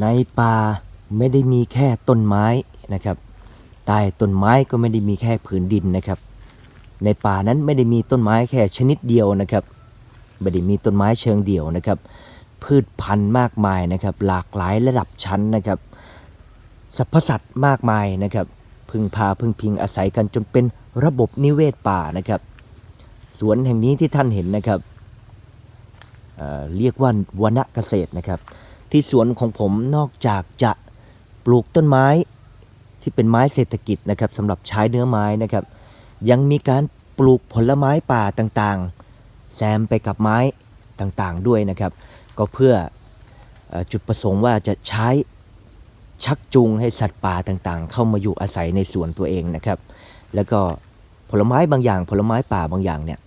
ในป่าไม่ได้มีแค่ต้นไม้นะครับใต้ต้นไม้ก็ไม่ได้มีแค่ผืนดินนะครับ ในป่านั้นไม่ได้มีต้นไม้แค่ชนิดเดียวนะครับไม่ได้มีต้นไม้เชิงเดี่ยวนะครับ พืชพันธุ์มากมายนะครับ หลากหลายระดับชั้นนะครับสรรพสัตว์มากมายนะครับ พึ่งพาพึ่งพิงอาศัยกันจนเป็นระบบนิเวศป่านะครับ สวนแห่งนี้ที่ท่านเห็นนะครับเเรียกว่าวนเกษตรนะครับ ที่สวนของผมนอกจากจะปลูกต้นไม้ที่เป็นไม้เศรษฐกิจนะครับสำหรับใช้เนื้อไม้นะครับ ยังมีการปลูกผลไม้ป่าต่างๆ แซมไปกับไม้ต่างๆด้วยนะครับ ก็เพื่อจุดประสงค์ว่าจะใช้ชักจูงให้สัตว์ป่าต่างๆ เข้ามาอยู่อาศัยในสวนตัวเองนะครับ แล้วก็ผลไม้บางอย่าง ผลไม้ป่าบางอย่างเนี่ย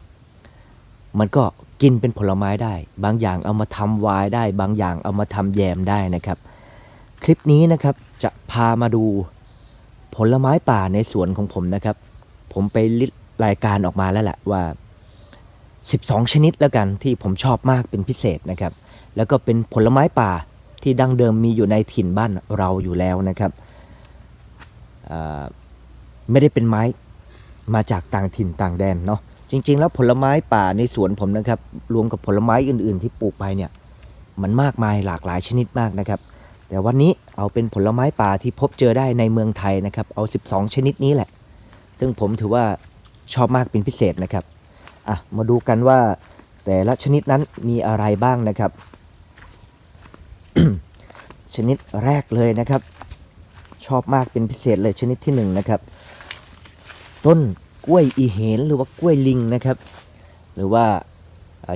มันก็ กินเป็นผลไม้ได้ บางอย่างเอามาทำวายได้ บางอย่างเอามาทำแยมได้นะครับ คลิปนี้นะครับจะพามาดูผลไม้ป่าในสวนของผมนะครับ ผมไปลิตรายการออกมาแล้วแหละว่า 12 ชนิดแล้วกันที่ผมชอบมากเป็นพิเศษนะครับ แล้วก็เป็นผลไม้ป่าที่ดั้งเดิมมีอยู่ในถิ่นบ้านเราอยู่แล้วนะครับไม่ได้เป็นไม้มาจากต่างถิ่นต่างแดนเนาะ จริง ๆ แล้วผลไม้ป่าในสวนผมนะครับ รวมกับผลไม้อื่น ๆ ที่ปลูกไปเนี่ย มันมากมายหลากหลายชนิดมากนะครับ แต่วันนี้เอาเป็นผลไม้ป่าที่พบเจอได้ในเมืองไทยนะครับ เอา 12 ชนิดนี้แหละ ซึ่งผมถือว่าชอบมากเป็นพิเศษนะครับอะมาดูกันว่าแต่ละชนิดนั้นมีอะไรบ้างนะครับ ชนิดแรกเลยนะครับ ชอบมากเป็นพิเศษเลยชนิดที่หนึ่งนะครับ ต้น กล้วยอีเหนหรือว่ากล้วยลิงนะครับ หรือว่า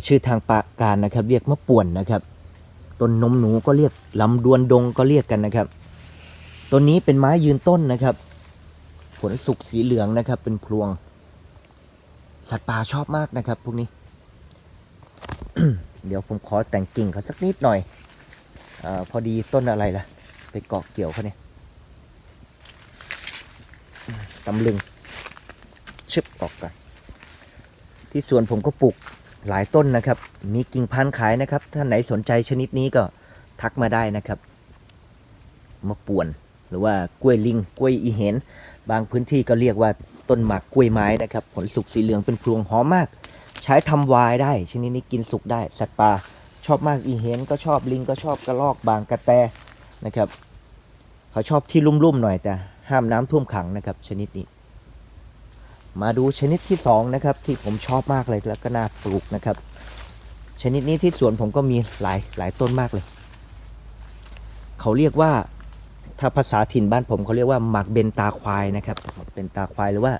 ชื่อทางปากการนะครับ เรียกมะป่วนนะครับต้นนมหนูก็เรียกลำดวนดงก็เรียกกันนะครับต้นนี้เป็นไม้ยืนต้นนะครับ ผลสุกสีเหลืองนะครับ เป็นพลวง สัตว์ป่าชอบมากนะครับ พวกนี้ เดี๋ยวผมขอแต่งกิ่งเขาสักนิดหน่อยอพอดีต้นอะไรล่ะ ไปเกาะเกี่ยวเขาเนี่ยตำลึง ชึบออกก่อนที่สวนผมก็ปลูกหลายต้นนะครับ มีกิ่งพันธุ์ขายนะครับถ้าไหนสนใจชนิดนี้ก็ทักมาได้นะครับมะป่วน หรือว่ากล้วยลิงกล้วยอีเห็น บางพื้นที่ก็เรียกว่าต้นหมากกล้วยไม้นะครับ ผลสุกสีเหลืองเป็นพวงหอมมาก ใช้ทำไวายได้ ชนิดนี้กินสุกได้ สัตว์ป่าชอบมากอีเห็นก็ชอบลิงก็ชอบกระรอกบางกระแตนะครับ เขาชอบที่ลุ่มๆหน่อยแต่ห้ามน้ำท่วมขังนะครับ ชนิดนี้ มาดูชนิดที่สองนะครับ ที่ผมชอบมากเลยแล้วก็น่าปลูกนะครับ ชนิดนี้ที่สวนผมก็มีหลายหลายต้นมากเลย เขาเรียกว่าถ้าภาษาถิ่นบ้านผมเขาเรียกว่าหมักเบนตาควายนะครับหมักเบนตาควายหรือว่า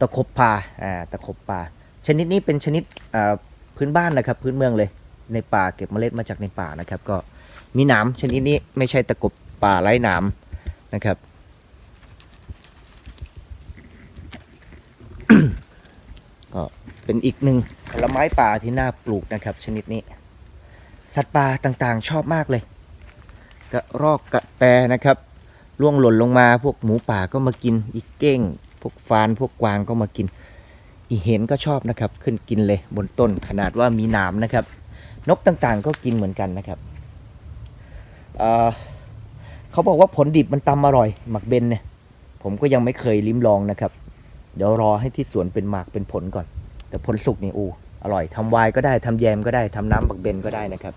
ตะขบปลาอ่าตะขบปลาชนิดนี้เป็นชนิดอ่าพื้นบ้านนะครับ พื้นเมืองเลยในป่าเก็บเมล็ดมาจากในป่านะครับ ก็มีหนามชนิดนี้ไม่ใช่ตะกบป่าไร้หนามนะครับ ก็ เป็นอีกหนึ่งผลไม้ป่าที่น่าปลูกนะครับ ชนิดนี้ สัตว์ป่าต่างๆ ชอบมากเลย กระรอกกระแตนะครับล่วงหล่นลงมาพวกหมูป่าก็มากิน อีกเก้ง พวกฟานพวกกวางก็มากิน อีเห็นก็ชอบนะครับ ขึ้นกินเลยบนต้นขนาดว่ามีหนามนะครับ นกต่างๆ ก็กินเหมือนกันนะครับเเขาบอกว่าผลดิบมันตำอร่อย หมักเบนเนี่ย ผมก็ยังไม่เคยลิ้มลองนะครับ เดี๋ยวรอให้ที่สวนเป็นหมากเป็นผลก่อน แต่ผลสุกนี่อูอร่อยทำวายก็ได้ทำแยมก็ได้ทำน้ำบักเบนก็ได้นะครับ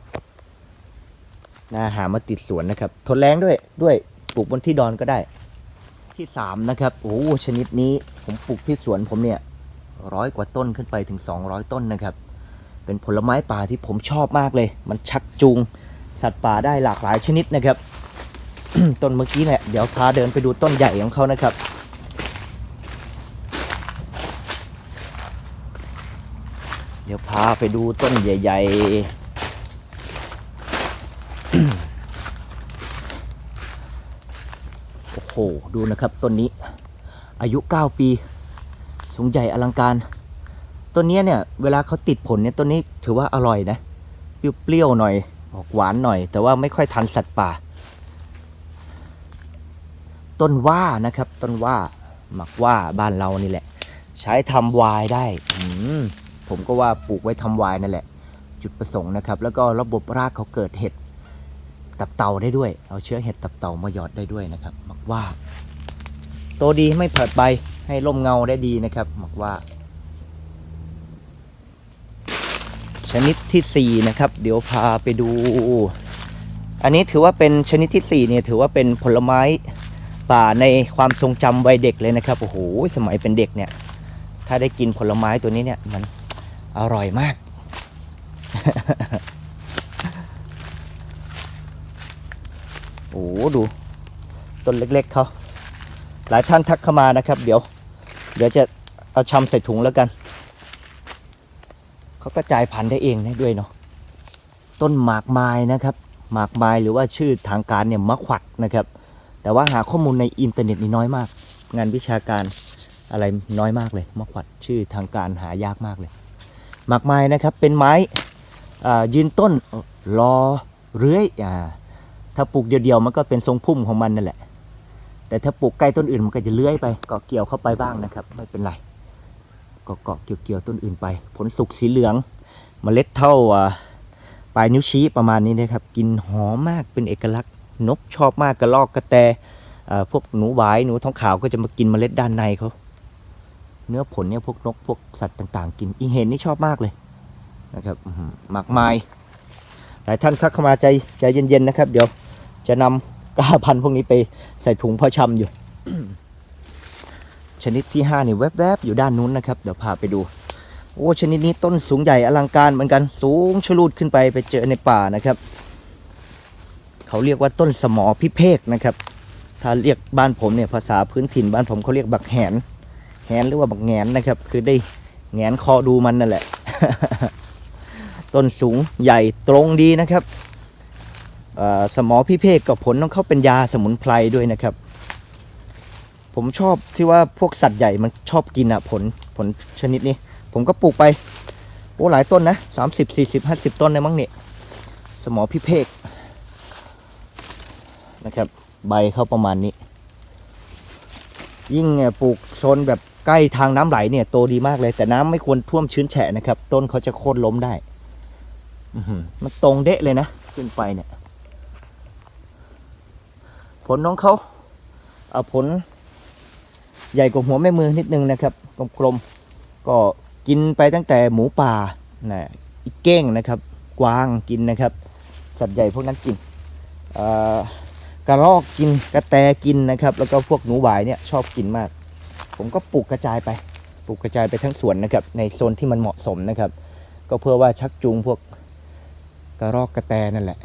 นาหามาติดสวนนะครับ ทนแรงด้วยด้วยปลูกบนที่ดอนก็ได้ ที่สามนะครับโอ้ชนิดนี้ผมปลูกที่สวนผมเนี่ยร้อยกว่าต้นขึ้นไปถึง 200 ต้นนะครับ เป็นผลไม้ป่าที่ผมชอบมากเลย มันชักจูง สัตว์ป่าได้หลากหลายชนิดนะครับ ต้นเมื่อกี้เนี่ยเดี๋ยวพาเดินไปดูต้นใหญ่ของเขานะครับ เดี๋ยวพาไปดูต้นใหญ่ๆ โอ้โห ดูนะครับต้นนี้ อายุ 9 ปี สูงใหญ่อลังการ ต้นนี้เนี่ย เวลาเขาติดผลเนี่ยต้นนี้ถือว่าอร่อยนะ เปรี้ยวๆหน่อย ออกหวานหน่อย แต่ว่าไม่ค่อยทันสัตว์ป่า ต้นว่านะครับ ต้นว่าหมักว่าบ้านเรานี่แหละ ใช้ทำไวายได้ อืม ผมก็ว่าปลูกไว้ทำวายนั่นแหละ จุดประสงค์นะครับ แล้วก็ระบบรากเขาเกิดเห็ดตับเต่าได้ด้วย เอาเชื้อเห็ดตับเต่ามาหยอดได้ด้วยนะครับหมักว่าโตดีไม่ผลัดใบให้ร่มเงาได้ดีนะครับหมักว่า ชนิดที่สี่นะครับ เดี๋ยวพาไปดู อันนี้ถือว่าเป็นชนิดที่สี่เนี่ยถือว่าเป็นผลไม้ป่าในความทรงจำวัยเด็กเลยนะครับโอ้โหสมัยเป็นเด็กเนี่ย ถ้าได้กินผลไม้ตัวนี้เนี่ยมัน อร่อยมาก โอ้โหดูต้นเล็ก ๆเขาหลายท่านทักเข้ามานะครับ เดี๋ยว เดี๋ยวจะเอาชำใส่ถุงแล้วกัน เขากระจายพันธุ์ได้เองได้ด้วยเนาะต้นหมากไม้นะครับหมากไม้หรือว่าชื่อทางการเนี่ยมะขวัดนะครับ แต่ว่าหาข้อมูลในอินเทอร์เน็ตนี่น้อยมาก งานวิชาการอะไรน้อยมากเลยมะขวัดชื่อทางการหายากมากเลย มากไม้นะครับ เป็นไม้ยืนต้นรอเรื้อยอ่าถ้าปลูกเดียวๆมันก็เป็นทรงพุ่มของมันนั่นแหละ แต่ถ้าปลูกใกล้ต้นอื่นมันก็จะเลื้อยไปเกาะเกี่ยวเข้าไปบ้างนะครับ ไม่เป็นไรก็เกาะเกี่ยวๆต้นอื่นไป ผลสุกสีเหลืองเมล็ดเท่าปลายนิ้วชี้ประมาณนี้นะครับกินหอมมากเป็นเอกลักษณ์ นกชอบมากกระลอกกระแตพวกหนูหวายหนูท้องขาวก็จะมากินเมล็ดด้านในเขา เนื้อผลเนี่ยพวกนกพวกสัตว์ต่างๆ กินอีเห็นนี่ชอบมากเลยนะครับหมากมายหลายท่านคักเข้ามาใจใจเย็นๆนะครับ เดี๋ยวจะนำกล้าพันธุ์พวกนี้ไปใส่ถุงพาะชำอยู่ ชนิดที่5นี่แวบๆอยู่ด้านนู้นนะครับ เดี๋ยวพาไปดู โอ้ชนิดนี้ต้นสูงใหญ่อลังการเหมือนกันสูงชลูดขึ้นไปไปเจอในป่านะครับ เขาเรียกว่าต้นสมอพิเภกนะครับ ถ้าเรียกบ้านผมเนี่ยภาษาพื้นถิ่นบ้านผมเขาเรียกบักแหน แหนหรือว่าบักแงนนะครับ คือได้แงนคอดูมันนั่นแหละ ต้นสูงใหญ่ตรงดีนะครับสมอพิเภกกับผลของเข้าเป็นยาสมุนไพรด้วยนะครับ ผมชอบที่ว่าพวกสัตว์ใหญ่มันชอบกินอะผลผลชนิดนี้ ผมก็ปลูกไปโอ้หลายต้นนะสามสิบสี่สิบห้าสิบต้นเลยมั้งเนี่ยสมอพิเภกนะครับ ใบเข้าประมาณนี้ ยิ่งเนี่ยปลูกโซนแบบ ใกล้ทางน้ำไหลเนี่ยโตดีมากเลย แต่น้ำไม่ควรท่วมชื้นแฉะนะครับ ต้นเขาจะโค่นล้มได้อืมันตรงเดะเลยนะ ขึ้นไปเนี่ย ผลของเขาเอาผล ใหญ่กว่าหัวแม่มือนิดนึงนะครับกลมๆก็กินไปตั้งแต่หมูป่านะอีกเก้งนะครับ กวางกินนะครับ สัตว์ใหญ่พวกนั้นกินกระรอกกินกระแตกินนะครับ แล้วก็พวกหนูหวายเนี่ยชอบกินมาก ผมก็ปลูกกระจายไป ปลูกกระจายไปทั้งสวนนะครับ ในโซนที่มันเหมาะสมนะครับ ก็เพื่อว่าชักจูงพวกกระรอกกระแตนั่นแหละ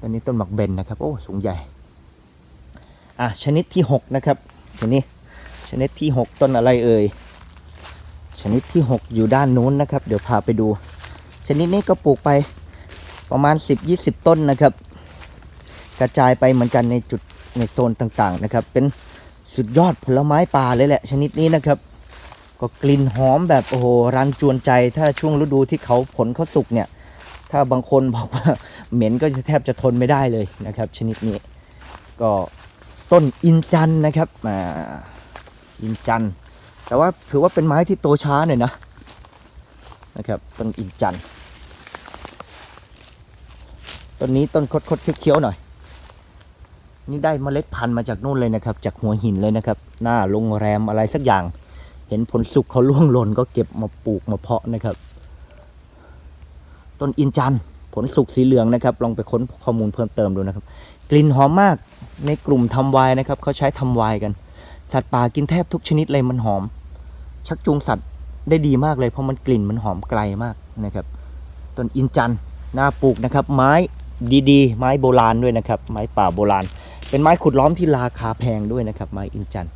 ตอนนี้ต้นหมักเบนนะครับ โอ้ สูงใหญ่ อะ ชนิดที่หกนะครับทีนี้ชนิดที่หกต้นอะไรเอ่ย ชนิดที่หกอยู่ด้านนู้นนะครับ เดี๋ยวพาไปดู ชนิดนี้ก็ปลูกไปประมาณ 10-20 ต้นนะครับ กระจายไปเหมือนกันในจุดในโซนต่างๆนะครับ เป็น สุดยอดผลไม้ป่าเลยแหละ ชนิดนี้นะครับ ก็กลิ่นหอมแบบโอ้โหรันจวนใจ ถ้าช่วงฤดูที่เขาผลเขาสุกเนี่ย ถ้าบางคนบอกว่าเหม็นก็จะแทบจะทนไม่ได้เลยนะครับ ชนิดนี้ ก็ต้นอินจันนะครับอ่าอินจันแต่ว่าถือว่าเป็นไม้ที่โตช้าหน่อยนะนะครับต้นอินจันต้นนี้ต้นคดๆเคี้ยวๆหน่อย นี่ได้เมล็ดพันธุ์มาจากนู่นเลยนะครับ จากหัวหินเลยนะครับ หน้าโรงแรมอะไรสักอย่าง เห็นผลสุกเขาล่วงหล่นก็เก็บมาปลูกมาเพาะนะครับ ต้นอินจันผลสุกสีเหลืองนะครับ ลองไปค้นข้อมูลเพิ่มเติมดูนะครับ กลิ่นหอมมากในกลุ่มทำวน์นะครับเขาใช้ทำวน์กัน สัตว์ป่ากินแทบทุกชนิดเลยมันหอม ชักจูงสัตว์ได้ดีมากเลยเพราะมันกลิ่นมันหอมไกลมากนะครับต้นอินจันทร์น่าปลูกนะครับ ไม้ดีๆ ไม้โบราณด้วยนะครับ ไม้ป่าโบราณ เป็นไม้ขุดล้อมที่ราคาแพงด้วยนะครับ ไม้อินจันทร์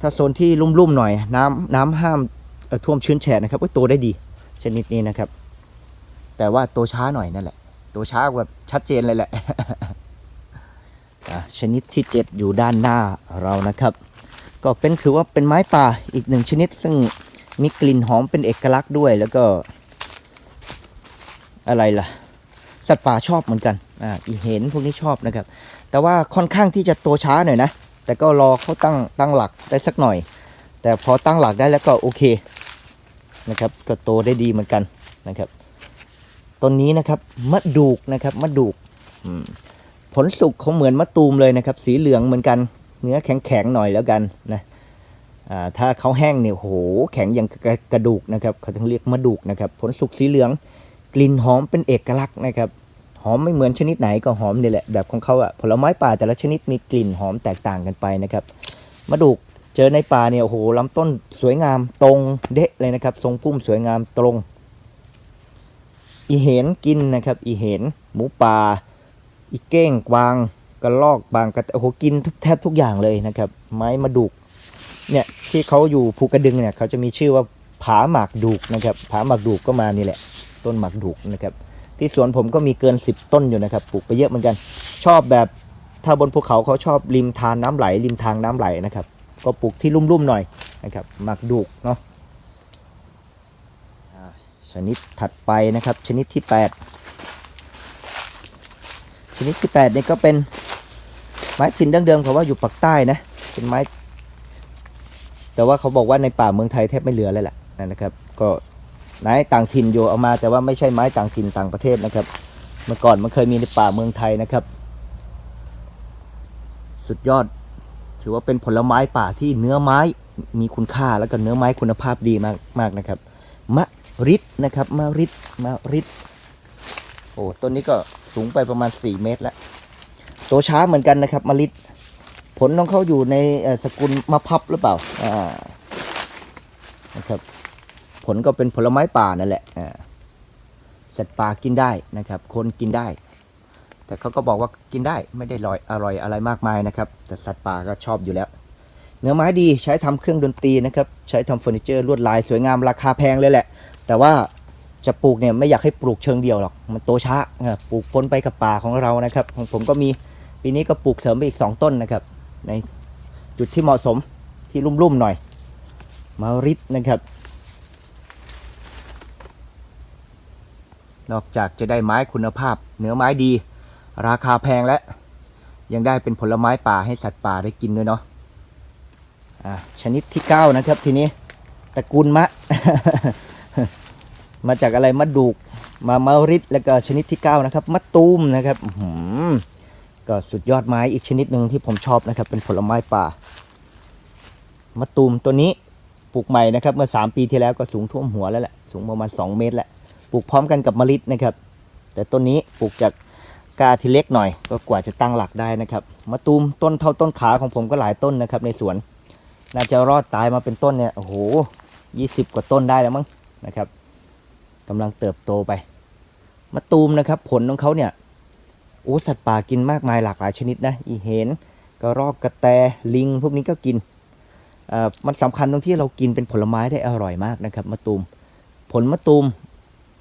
ถ้าโซนที่ลุ่มๆหน่อย น้ำน้ำห้ามท่วมชื้นแฉะนะครับก็โตได้ดีชนิดนี้นะครับ แต่ว่าโตช้าหน่อยนั่นแหละตัวช้าแบบชัดเจนเลยแหละอะชนิดที่7อยู่ด้านหน้าเรานะครับ ก็เป็นถือว่าเป็นไม้ป่าอีกหนึ่งชนิด ซึ่งมีกลิ่นหอมเป็นเอกลักษณ์ด้วยแล้วก็อะไรล่ะ สัตว์ป่าชอบเหมือนกัน อ่าอีเห็นพวกนี้ชอบนะครับ แต่ว่าค่อนข้างที่จะโตช้าหน่อยนะ แต่ก็รอเขาตั้งตั้งหลักได้สักหน่อย แต่พอตั้งหลักได้แล้วก็โอเคนะครับ ก็โตได้ดีเหมือนกันนะครับต้นนี้นะครับมะดูกนะครับมะดูกผลสุกเขาเหมือนมะตูมเลยนะครับ สีเหลืองเหมือนกัน เนื้อแข็งๆหน่อยแล้วกันนะถ้าเขาแห้งเนี่ยโหแข็งอย่างกระดูกนะครับเขาถึงเรียกมะดูกนะครับ ผลสุกสีเหลือง กลิ่นหอมเป็นเอกลักษณ์นะครับ หอมไม่เหมือนชนิดไหนก็หอมนี่แหละแบบของเขาอะผลไม้ป่าแต่ละชนิดมีกลิ่นหอมแตกต่างกันไปนะครับมะดูกเจอในป่าเนี่ยโอ้โหลำต้นสวยงามตรงเดะเลยนะครับ ทรงพุ่มสวยงามตรง อีเห็นกินนะครับ อีเห็นหมูป่า อีเก้งกวางกระลอกบางกระโอ้โหกินแทบทุกอย่างเลยนะครับ ไม้มะดูกเนี่ยที่เขาอยู่ภูกระดึงเนี่ยเขาจะมีชื่อว่าผาหมากดูกนะครับผาหมากดูกก็มานี่แหละ ต้นหมากดูกนะครับ ที่สวนผมก็มีเกิน 10 ต้นอยู่นะครับ ปลูกไปเยอะเหมือนกัน ชอบแบบถ้าบนภูเขาเขาชอบริมทานน้ำไหล ริมทางน้ำไหลนะครับ ก็ปลูกที่ลุ่มๆหน่อยนะครับหมากดูกเนาะชนิดถัดไปนะครับ ชนิดที่ 8 ชนิดที่8นี่ก็เป็นไม้ถิ่นดั้งเดิมเขาว่าอยู่ปากใต้นะเป็นไม้ แต่ว่าเขาบอกว่าในป่าเมืองไทยแทบไม่เหลือเลยแหละนะครับ ก็ ไม้ต่างถิ่นอยู่เอามา แต่ว่าไม่ใช่ไม้ต่างถิ่นต่างประเทศนะครับ เมื่อก่อนมันเคยมีในป่าเมืองไทยนะครับ สุดยอด ถือว่าเป็นผลไม้ป่าที่เนื้อไม้มีคุณค่าแล้วก็เนื้อไม้คุณภาพดีมากมากนะครับ มะริดนะครับมะริดมะริดโอ้ต้นนี้ก็สูงไปประมาณ 4 เมตรแล้วโตช้าเหมือนกันนะครับมะริดผลของเขาอยู่ในสกุลมะพับหรือเปล่าอ่านะครับ ผลก็เป็นผลไม้ป่านั่นแหละสัตว์ป่ากินได้นะครับ คนกินได้ แต่เขาก็บอกว่ากินได้ไม่ได้ลอยอร่อยอะไรมากมายนะครับ แต่สัตว์ป่าก็ชอบอยู่แล้ว เนื้อไม้ดีใช้ทำเครื่องดนตรีนะครับ ใช้ทำเฟอร์นิเจอร์ลวดลายสวยงามราคาแพงเลยแหละ แต่ว่าจะปลูกเนี่ยไม่อยากให้ปลูกเชิงเดียวหรอก มันโตช้าปลูกปนไปกับป่าของเรานะครับ ของผมก็มีปีนี้ก็ปลูกเสริมไปอีก 2 ต้นนะครับ ในจุดที่เหมาะสมที่ลุ่มๆหน่อยมาริดนะครับ นอกจากจะได้ไม้คุณภาพ เนื้อไม้ดี ราคาแพงและ ยังได้เป็นผลไม้ป่าให้สัตว์ป่าได้กินด้วยเนาะอะชนิดที่ 9 นะครับทีนี้ตระกูลมะ มาจากอะไรมะดูกมามาริดแล้วก็ชนิดที่ 9 นะครับมะตูมนะครับก็สุดยอดไม้อีกชนิดหนึ่งที่ผมชอบนะครับ เป็นผลไม้ป่ามะตูมตัวนี้ปลูกใหม่นะครับ เมื่อ 3 ปีที่แล้วก็สูงท่วมหัวแล้วแหละสูงประมาณ 2 เมตรแหละ ลูกพร้อมกันกับมะลิดนะครับ แต่ต้นนี้ปลูกจากกาที่เล็กหน่อย ก็กว่าจะตั้งหลักได้นะครับมะตูมต้นเท่าต้นขาของผมก็หลายต้นนะครับ ในสวน น่าจะรอดตายมาเป็นต้นเนี่ยโอ้โหยี่สิบกว่าต้นได้แล้วมั้งนะครับกำลังเติบโตไปมะตูมนะครับ ผลของเขาเนี่ยโอ้สัตว์ป่ากินมากมายหลากหลายชนิดนะอีเห็นกระรอกกระแตลิง พวกนี้ก็กินอ่อมันสำคัญตรงที่เรากินเป็นผลไม้ได้อร่อยมากนะครับมะตูมผลมะตูม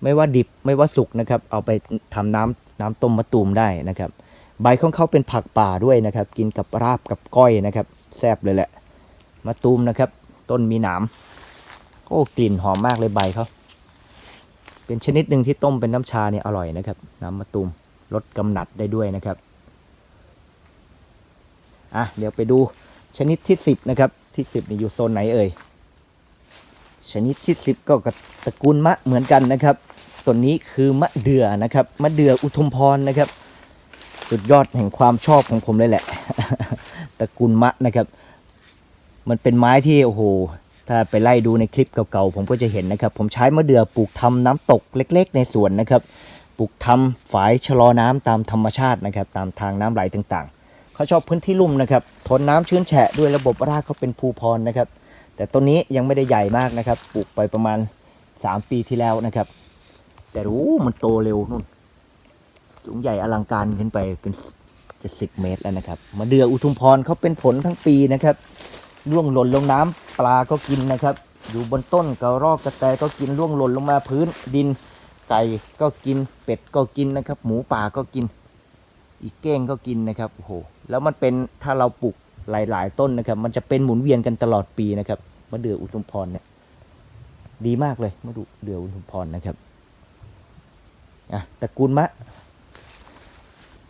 ไม่ว่าดิบไม่ว่าสุกนะครับ เอาไปทำน้ำน้ำต้มมะตูมได้นะครับ ใบของเขาเป็นผักป่าด้วยนะครับ กินกับราบกับก้อยนะครับแซ่บเลยแหละมะตูมนะครับ ต้นมีหนามโอ้กลิ่นหอมมากเลยใบเขาเป็นชนิดหนึ่งที่ต้มเป็นน้ำชาเนี่ยอร่อยนะครับ น้ำมะตูมลดกำหนัดได้ด้วยนะครับอะเดี๋ยวไปดูชนิดที่สิบนะครับ ที่สิบนี่อยู่โซนไหนเอ่ยชนิดที่สิบก็กตระกูลมะเหมือนกันนะครับ ต้นนี้คือมะเดื่อนะครับมะเดื่ออุทุมพรนะครับ สุดยอดแห่งความชอบของผมเลยแหละตระกูลมะนะครับ มันเป็นไม้ที่โอ้โหถ้าไปไล่ดูในคลิปเก่าๆผมก็จะเห็นนะครับ ผมใช้มะเดื่อปลูกทำน้ำตกเล็ก ๆ ในสวนนะครับ ปลูกทำฝายชะลอน้ำตามธรรมชาตินะครับ ตามทางน้ำไหลต่างๆ เขาชอบพื้นที่ลุ่มนะครับทนน้ำชื้นแฉะด้วยระบบรากเขาเป็นภูพรนะครับ แต่ต้นนี้ยังไม่ได้ใหญ่มากนะครับ ปลูกไปประมาณ 3 ปีที่แล้วนะครับ แต่รู้มันโตเร็วนู่นสูงใหญ่อลังการขึ้นไปเป็นจะสิบเมตรแล้วนะครับมะเดื่ออุทุมพรเขาเป็นผลทั้งปีนะครับร่วงหล่นลงน้ำปลาก็กินนะครับ อยู่บนต้นกระรอกกระแตก็กินร่วงหล่นลงมาพื้นดินไก่ก็กินเป็ดก็กินนะครับ หมูป่าก็กิน อีกเก้งก็กินนะครับโอ้โหแล้วมันเป็นถ้าเราปลูกหลาย ๆ ต้นนะครับ มันจะเป็นหมุนเวียนกันตลอดปีนะครับมะเดื่ออุทุมพรเนี่ยดีมากเลยมะเดืออุทุมพรนะครับ อะตระกูลมะ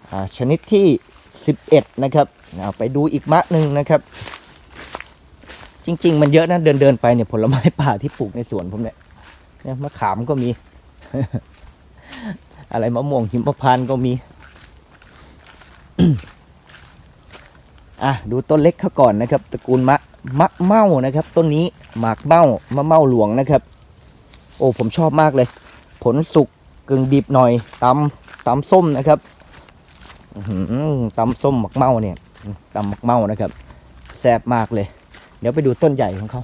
อ่าชนิดที่ 11 นะครับเอาไปดูอีกมะหนึ่งนะครับ จริง ๆ มันเยอะนะเดินเดินไปเนี่ยผลไม้ป่าที่ปลูกในสวนผมเนี่ยเนี่ยมะขามก็มี อะไรมะม่วงหิมพานต์ก็มี อะดูต้นเล็กเขาก่อนนะครับ ตระกูลมะมะเม่านะครับ ต้นนี้หมากเม่ามะเม่าหลวงนะครับ โอ้ผมชอบมากเลย ผลสุก กึ่งดิบหน่อยตำตำส้มนะครับตำส้มหมักเม่าเนี่ยตำหมักเม่านะครับแซ่บมากเลย เดี๋ยวไปดูต้นใหญ่ของเขา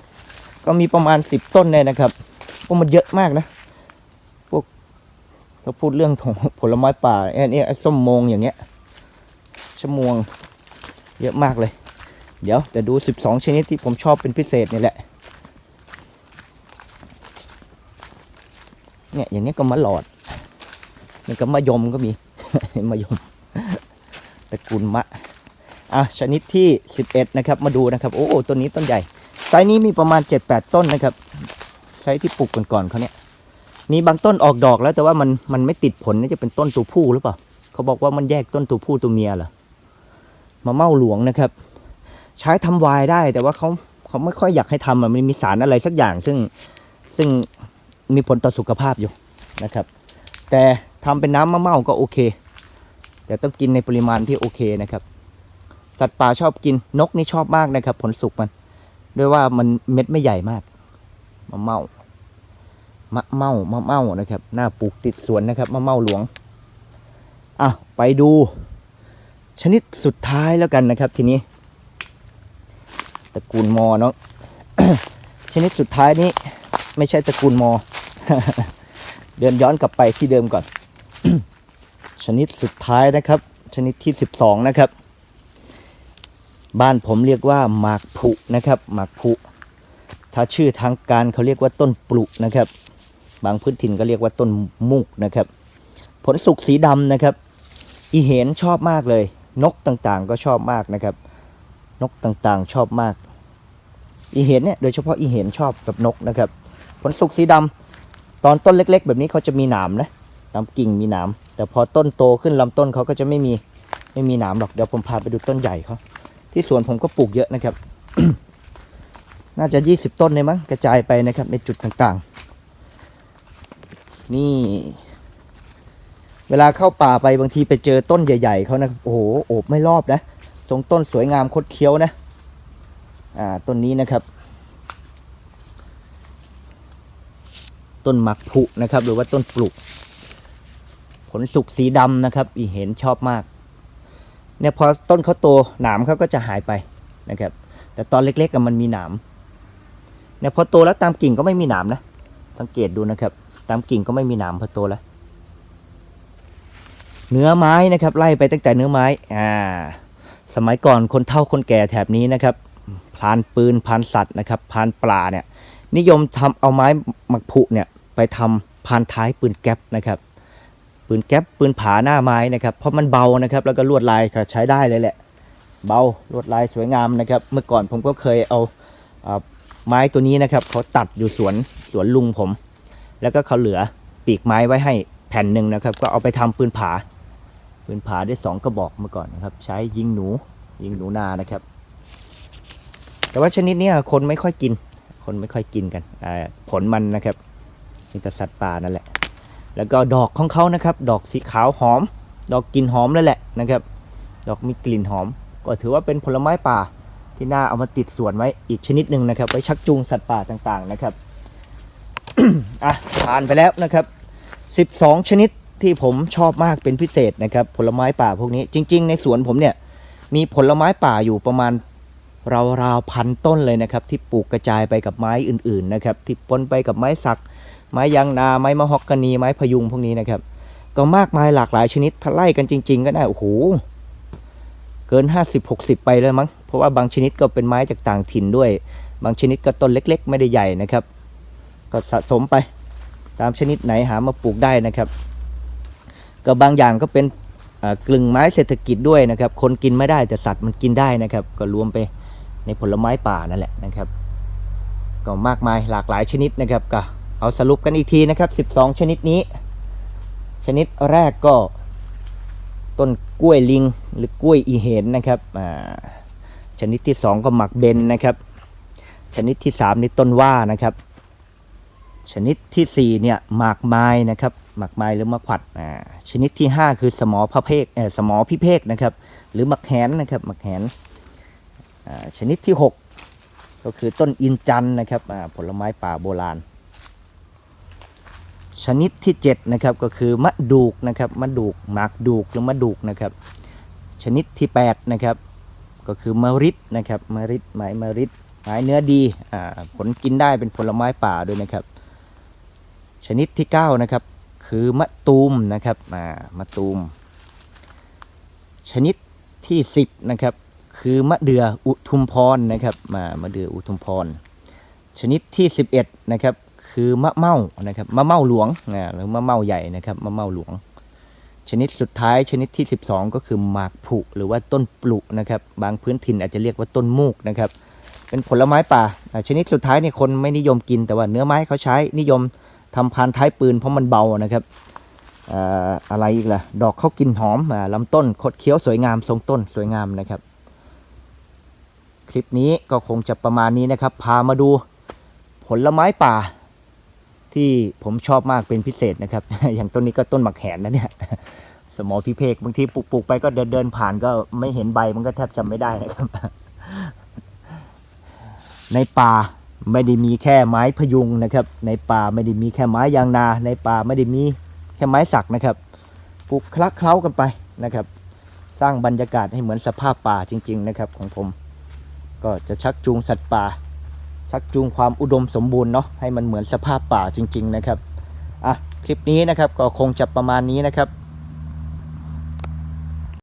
ก็มีประมาณสิบต้นเลยนะครับโอ้มันเยอะมากนะพวกเราพูดเรื่องของผลไม้ป่าไอ้นี่ไอ้ส้มมงอย่างเงี้ยชมวงเยอะมากเลย เดี๋ยวจะดูสิบสองชนิดที่ผมชอบเป็นพิเศษนี่แหละ เนี่ยอย่างนี้ก็มะหลอด นี่ก็มะยมก็มีมะยมตระกูลมะอะชนิดที่ 11 นะครับ มาดูนะครับ โอ้ต้นนี้ต้นใหญ่ไซส์นี้มีประมาณ 7-8 ต้นนะครับไซส์ที่ปลูกก่อนๆเขาเนี่ยมีบางต้นออกดอกแล้วแต่ว่ามันมันไม่ติดผลน่าจะเป็นต้นตัวผู้หรือเปล่าเขาบอกว่ามันแยกต้นตัวผู้ตัวเมียเหรอมะเม่าหลวงนะครับ ใช้ทำไวายได้แต่ว่าเขาเขาไม่ค่อยอยากให้ทำมันมีสารอะไรสักอย่าง ซึ่งซึ่งมีผลต่อสุขภาพอยู่นะครับ แต่ ทำเป็นน้ำมะเม่าก็โอเค แต่ต้องกินในปริมาณที่โอเคนะครับ สัตว์ป่าชอบกินนกนี่ชอบมากนะครับ ผลสุกมัน ด้วยว่ามันเม็ดไม่ใหญ่มากมะเม่ามะเม่ามะเม่านะครับ หน้าปลูกติดสวนนะครับมะเม่าหลวงอะไปดู ชนิดสุดท้ายแล้วกันนะครับ ทีนี้ตระกูลมอเนาะชนิดสุดท้ายนี้ ไม่ใช่ตระกูลมอ เดินย้อนกลับไปที่เดิมก่อน ชนิดสุดท้ายนะครับ ชนิดที่สิบสองนะครับ บ้านผมเรียกว่าหมากผุนะครับหมากผุถ้าชื่อทางการเขาเรียกว่าต้นปลุกนะครับ บางพื้นถิ่นก็เรียกว่าต้นมุกนะครับ ผลสุกสีดำนะครับ อีเห็นชอบมากเลย นกต่างๆก็ชอบมากนะครับ นกต่างๆชอบมาก อีเห็นเนี่ยโดยเฉพาะอีเห็นชอบกับนกนะครับ ผลสุกสีดำตอนต้นเล็ก ๆ แบบนี้เขาจะมีหนามนะ ตามกิ่งมีหนามแต่พอต้นโตขึ้นลำต้นเขาก็จะไม่มีไม่มีหนามหรอกเดี๋ยวผมพาไปดูต้นใหญ่เขาที่สวนผมก็ปลูกเยอะนะครับ น่าจะ 20 ต้นเลยมั้งกระจายไปนะครับ ในจุดต่างๆ นี่ เวลาเข้าป่าไปบางทีไปเจอต้นใหญ่ ๆเขานะโอ้โหโอบไม่รอบนะทรงต้นสวยงามคดเคี้ยวนะอ่าต้นนี้นะครับ ต้นหมักผุนะครับ หรือว่าต้นปลูก ผลสุกสีดำนะครับ อีเห็นชอบมากเนี่ยพอต้นเขาโตหนามเขาก็จะหายไปนะครับ แต่ตอนเล็กๆมันมีหนามเนี่ยพอโตแล้วตามกิ่งก็ไม่มีหนามนะ สังเกตดูนะครับ ตามกิ่งก็ไม่มีหนามพอโตแล้วเนื้อไม้นะครับ ไล่ไปตั้งแต่เนื้อไม้อ่าสมัยก่อนคนเฒ่าคนแก่แถบนี้นะครับพรานปืนพรานสัตว์นะครับพรานปลาเนี่ยนิยมทำเอาไม้หมักผุเนี่ยไปทำพานท้ายปืนแก๊ปนะครับ ปืนแก๊ปปืนผาหน้าไม้นะครับ เพราะมันเบานะครับ แล้วก็ลวดลายใช้ได้เลยแหละ เบาลวดลายสวยงามนะครับ เมื่อก่อนผมก็เคยเอาเอาไม้ตัวนี้นะครับเขาตัดอยู่สวนสวนลุงผม แล้วก็เขาเหลือปีกไม้ไว้ให้แผ่นหนึ่งนะครับ ก็เอาไปทำปืนผา ปืนผาได้สองกระบอกเมื่อก่อนนะครับ ใช้ยิงหนูยิงหนูนานะครับ แต่ว่าชนิดนี้คนไม่ค่อยกิน คนไม่ค่อยกินกันผลมันนะครับมีแต่สัตว์ป่านั่นแหละ แล้วก็ดอกของเขานะครับ ดอกสีขาวหอม ดอกกลิ่นหอมเลยแหละนะครับ ดอกมีกลิ่นหอม ก็ถือว่าเป็นผลไม้ป่าที่น่าเอามาติดสวนไว้อีกชนิดหนึ่งนะครับ ไว้ชักจูงสัตว์ป่าต่างๆนะครับอะผ่านไปแล้วนะครับ 12 ชนิดที่ผมชอบมากเป็นพิเศษนะครับ ผลไม้ป่าพวกนี้ จริง ๆ ในสวนผมเนี่ยมีผลไม้ป่าอยู่ประมาณราวๆพันต้นเลยนะครับ ที่ปลูกกระจายไปกับไม้อื่น ๆ นะครับ ที่ปนไปกับไม้สัก ไม้ยางนา ไม้มะฮอกกานี ไม้พยุงพวกนี้นะครับ ก็มากมายหลากหลายชนิดถ้าไล่กันจริง ๆ ก็ได้โอ้โหเกิน 50-60 ไปเลยมั้ง เพราะว่าบางชนิดก็เป็นไม้จากต่างถิ่นด้วย บางชนิดก็ต้นเล็ก ๆ ไม่ได้ใหญ่นะครับ ก็สะสมไปตามชนิดไหนหามาปลูกได้นะครับ ก็บางอย่างก็เป็นกลึงไม้เศรษฐกิจด้วยนะครับ คนกินไม่ได้แต่สัตว์มันกินได้นะครับ ก็รวมไปในผลไม้ป่านั่นแหละนะครับ ก็มากมายหลากหลายชนิดนะครับก็ เอาสรุปกันอีกทีนะครับ 12 ชนิดนี้ ชนิดแรกก็ต้นกล้วยลิงหรือกล้วยอีเห็นนะครับอ่าชนิดที่ 2 ก็หมักเบนนะครับ ชนิดที่ 3 นี่ต้นว่านะครับ ชนิดที่สี่เนี่ยหมากไม้นะครับหมากไม้หรือมะขวัดอ่าชนิดที่ห้าคือสมอพระเพกเออสมอพิเพกนะครับ หรือมะแขนนะครับมะแขนอ่าชนิดที่หกก็คือต้นอินจันนะครับอ่าผลไม้ป่าโบราณ ชนิดที่เจ็ดนะครับก็คือมะดูกนะครับมะดูกหมากดูกหรือมะดูกนะครับ ชนิดที่แปดนะครับก็คือมะริดนะครับมะริดไม้มะริดไม้เนื้อดีอ่าผลกินได้เป็นผลไม้ป่าด้วยนะครับ ชนิดที่เก้านะครับคือมะตูมนะครับอ่ามะตูม ชนิดที่สิบนะครับคือมะเดืออุทุมพรนะครับมามะเดืออุทุมพร ชนิดที่สิบเอ็ดนะครับ คือมะเม่านะครับมะเม่าหลวงอ่าหรือมะเม่าใหญ่นะครับมะเม่าหลวง ชนิดสุดท้ายชนิดที่ 12 ก็คือหมากผุหรือว่าต้นปลุนะครับ บางพื้นถิ่นอาจจะเรียกว่าต้นมูกนะครับ เป็นผลไม้ป่า ชนิดสุดท้ายเนี่ยคนไม่นิยมกินแต่ว่าเนื้อไม้เขาใช้นิยมทำพานท้ายปืนเพราะมันเบานะครับอะไรอีกล่ะ ดอกเขากินหอมอ่าลำต้นคดเคี้ยวสวยงามทรงต้นสวยงามนะครับ คลิปนี้ก็คงจะประมาณนี้นะครับ พามาดูผลไม้ป่า ที่ผมชอบมากเป็นพิเศษนะครับ อย่างต้นนี้ก็ต้นหมักแขนนะเนี่ย สมอพิเพกบางทีปลูกๆไปก็เดินเดินผ่านก็ไม่เห็นใบมันก็แทบจำไม่ได้นะครับ ในป่าไม่ได้มีแค่ไม้พยุงนะครับ ในป่าไม่ได้มีแค่ไม้ยางนา ในป่าไม่ได้มีแค่ไม้สักนะครับปลูกคละเคล้ากันไปนะครับ สร้างบรรยากาศให้เหมือนสภาพป่าจริง ๆ นะครับ ของผม ก็จะชักจูงสัตว์ป่า ชักจูงความอุดมสมบูรณ์เนาะให้มันเหมือนสภาพป่าจริง ๆ นะครับอะคลิปนี้นะครับก็คงจะประมาณนี้นะครับ